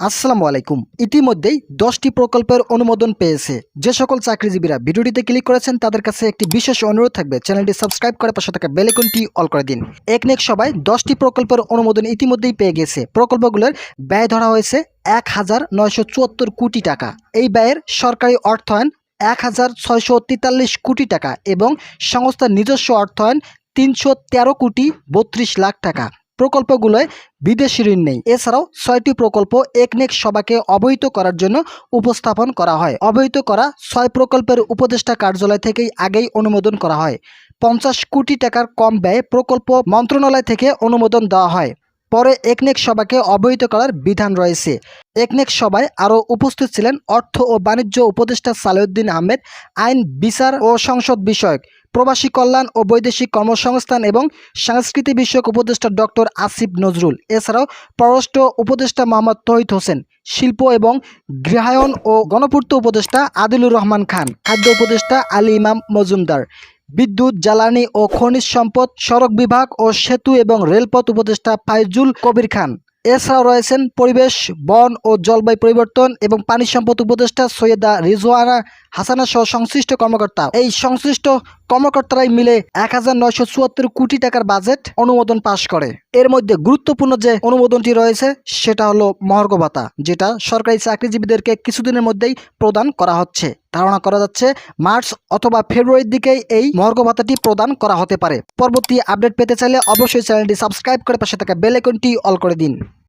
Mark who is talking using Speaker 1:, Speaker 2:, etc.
Speaker 1: আসসালামু আলাইকুম। ইতিমধ্যেই দশটি প্রকল্পের অনুমোদন পেয়েছে। যে সকল চাকরিজীবীরা ভিডিওটিতে ক্লিক করেছেন, তাদের কাছে একটি বিশেষ অনুরোধ থাকবে। চ্যানেলটি সাবস্ক্রাইব করে পাশে থাকা বেলেকনটি অল করে দিন। একনেক সবাই দশটি প্রকল্পের অনুমোদন ইতিমধ্যেই পেয়ে গেছে। প্রকল্পগুলোর ব্যয় ধরা হয়েছে এক হাজার নয়শো চুয়াত্তর কোটি টাকা। এই ব্যয়ের সরকারি অর্থায়ন এক হাজার ছয়শো তেতাল্লিশ কোটি টাকা এবং সংস্থার নিজস্ব অর্থায়ন তিনশো তেরো কোটি বত্রিশ লাখ টাকা। প্রকল্পগুলোয় বিদেশি ঋণ নেই। এছাড়াও ছয়টি প্রকল্প একনেক সভাকে অবহিত করার জন্য উপস্থাপন করা হয়। অবহিত করা ছয় প্রকল্পের উপদেষ্টা কার্যালয় থেকেই আগেই অনুমোদন করা হয়। পঞ্চাশ কোটি টাকার কম ব্যয়ে প্রকল্প মন্ত্রণালয় থেকে অনুমোদন দেওয়া হয়। পরে একনেক সভাকে অবহিত করার বিধান রয়েছে। একনেক সভায় আরও উপস্থিত ছিলেন অর্থ ও বাণিজ্য উপদেষ্টা সালেউদ্দিন আহমেদ, আইন, বিচার ও সংসদ বিষয়ক, প্রবাসী কল্যাণ ও বৈদেশিক কর্মসংস্থান এবং সংস্কৃতি বিষয়ক উপদেষ্টা ডক্টর আসিফ নজরুল। এছাড়াও পররাষ্ট্র উপদেষ্টা মোহাম্মদ তহিদ হোসেন, শিল্প এবং গৃহায়ন ও গণপূর্ত উপদেষ্টা আদিলুর রহমান খান, খাদ্য উপদেষ্টা আলী ইমাম মজুমদার। বিদ্যুৎ, জ্বালানি ও খনিজ সম্পদ, সড়ক বিভাগ ও সেতু এবং রেলপথ উপদেষ্টা ফাইজুল কবির খান। এছাড়াও রয়েছেন পরিবেশ, বন ও জলবায়ু পরিবর্তন এবং পানি সম্পদ উপদেষ্টা সৈয়দা রিজওয়ানা হাসানা সহ সংশ্লিষ্ট কর্মকর্তা। এই সংশ্লিষ্ট কর্মকর্তারাই মিলে এক হাজার নয়শো চুয়াত্তর কোটি টাকার বাজেট অনুমোদন পাশ করে। এর মধ্যে গুরুত্বপূর্ণ যে অনুমোদনটি রয়েছে, সেটা হলো মহর্গ ভাতা, যেটা সরকারি চাকরিজীবীদেরকে কিছুদিনের মধ্যেই প্রদান করা হচ্ছে। ধারণা করা যাচ্ছে, মার্চ অথবা ফেব্রুয়ারির দিকেই এই মহর্গ ভাতাটি প্রদান করা হতে পারে। পরবর্তী আপডেট পেতে চাইলে অবশ্যই চ্যানেলটি সাবস্ক্রাইব করে পাশে থাকা বেল আইকনটি অল করে দিন।